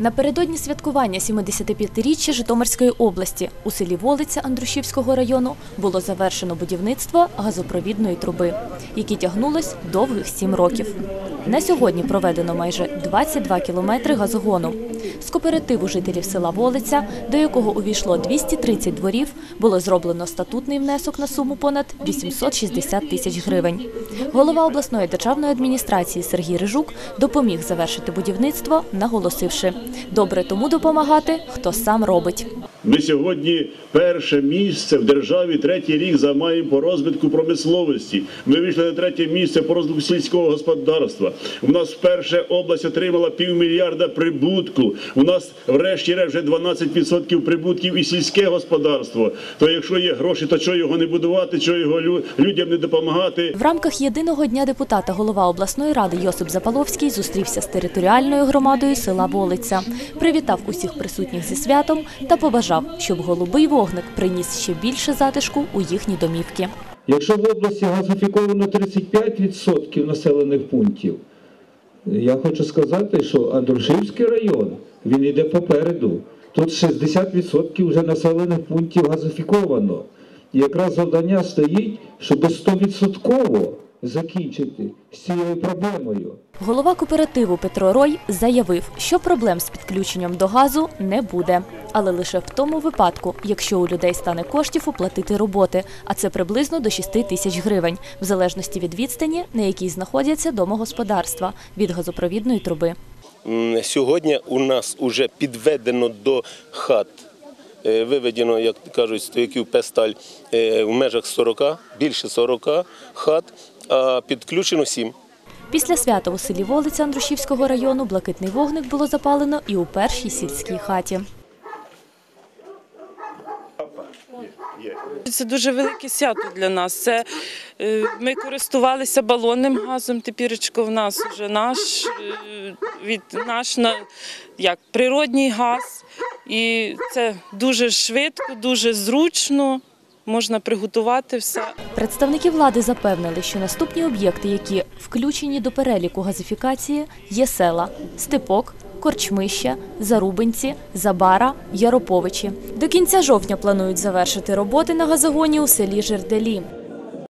Напередодні святкування 75-річчя Житомирської області у селі Волиця Андрушівського району було завершено будівництво газопровідної труби, яке тягнулось довгих сім років. На сьогодні проведено майже 22 кілометри газогону. З кооперативу жителів села Волиця, до якого увійшло 230 дворів, було зроблено статутний внесок на суму понад 860 тисяч гривень. Голова обласної державної адміністрації Сергій Рижук допоміг завершити будівництво, наголосивши – добре тому допомагати, хто сам робить. Ми сьогодні перше місце в державі третій рік займаємо по розвитку промисловості. Ми вийшли на третє місце по розвитку сільського господарства. У нас вперше область отримала півмільярда прибутку. У нас врешті-решт вже 12% прибутків і сільське господарство. То якщо є гроші, то чого його не будувати, чого його лю- людям не допомагати? В рамках єдиного дня депутата голова обласної ради Йосип Запаловський зустрівся з територіальною громадою села Волиця, привітав усіх присутніх зі святом та побажав, щоб голубий вогник приніс ще більше затишку у їхні домівки. Якщо в області газифіковано 35% населених пунктів, я хочу сказати, що Андрушівський район, він йде попереду. Тут 60% вже населених пунктів газифіковано. І якраз завдання стоїть, щоб 100% закінчити з цією проблемою. Голова кооперативу Петро Рой заявив, що проблем з підключенням до газу не буде, але лише в тому випадку, якщо у людей стане коштів оплатити роботи, а це приблизно до 6 тисяч гривень, в залежності від відстані, на якій знаходяться домогосподарства від газопровідної труби. Сьогодні у нас вже підведено до хат, е, виведено, як кажуть, стояків Песталь е, в межах 40, більше 40 хат, підключено 7. Після свята у селі Волиця Андрушівського району блакитний вогник було запалено і у першій сільській хаті. Це дуже велике свято для нас. Це е, ми користувалися балонним газом. Тепіречко в нас вже наш е, від наш на як природній газ, і це дуже швидко, дуже зручно. Можна приготувати все. Представники влади запевнили, що наступні об'єкти, які включені до переліку газифікації, є села Степок, Корчмища, Зарубинці, Забара, Яроповичі. До кінця жовтня планують завершити роботи на газогоні у селі Жерделі.